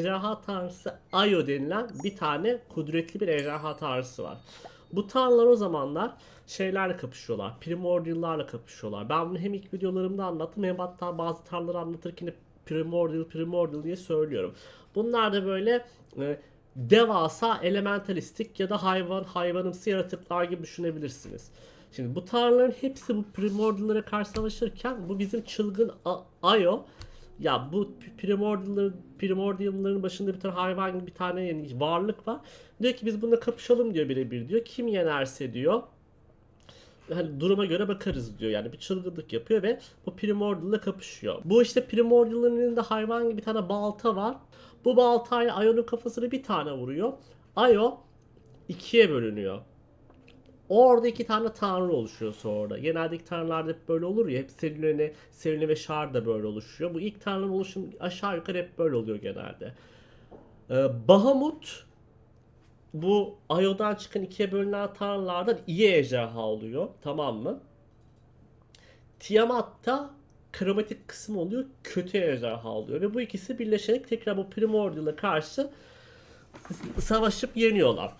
ejderha tanrısı Ayo denilen bir tane kudretli bir ejderha tanrısı var. Bu tanrılar o zamanlar şeylerle kapışıyorlar. Primordial'larla kapışıyorlar. Ben bunu hem ilk videolarımda anlattım hem hatta bazı tanrıları anlatırken hep Primordial Primordial diye söylüyorum. Bunlar da böyle e, devasa elementalistik ya da hayvan hayvanımsı yaratıklar gibi düşünebilirsiniz. Şimdi bu tanrıların hepsi bu primordial'lara karşı savaşırken bu bizim çılgın Ayo ya bu primordial'ların primordial'ların başında bir tane hayvan gibi bir tane yani varlık var. Diyor ki biz bununla kapışalım diyor birebir diyor. Kim yenerse diyor hani duruma göre bakarız diyor. Yani bir çılgınlık yapıyor ve bu Primordial'la kapışıyor. Bu işte Primordial'ın elinde hayvan gibi bir tane balta var. Bu baltayla Ayo'nun kafasını bir tane vuruyor. Ayo ikiye bölünüyor. Orada iki tane tanrı oluşuyor sonra. Genelde ilk tanrılarda hep böyle olur ya. Hep Selene, Selene ve Şar da böyle oluşuyor. Bu ilk tanrının oluşum aşağı yukarı hep böyle oluyor genelde. Ee, Bahamut bu Ayo'dan çıkan ikiye bölünen tanrılardan iyi ejderha oluyor. Tamam mı? Tiamat da kromatik kısım oluyor. Kötü ejderha oluyor. Ve bu ikisi birleşerek tekrar bu Primordial'a karşı savaşıp yeniyorlar.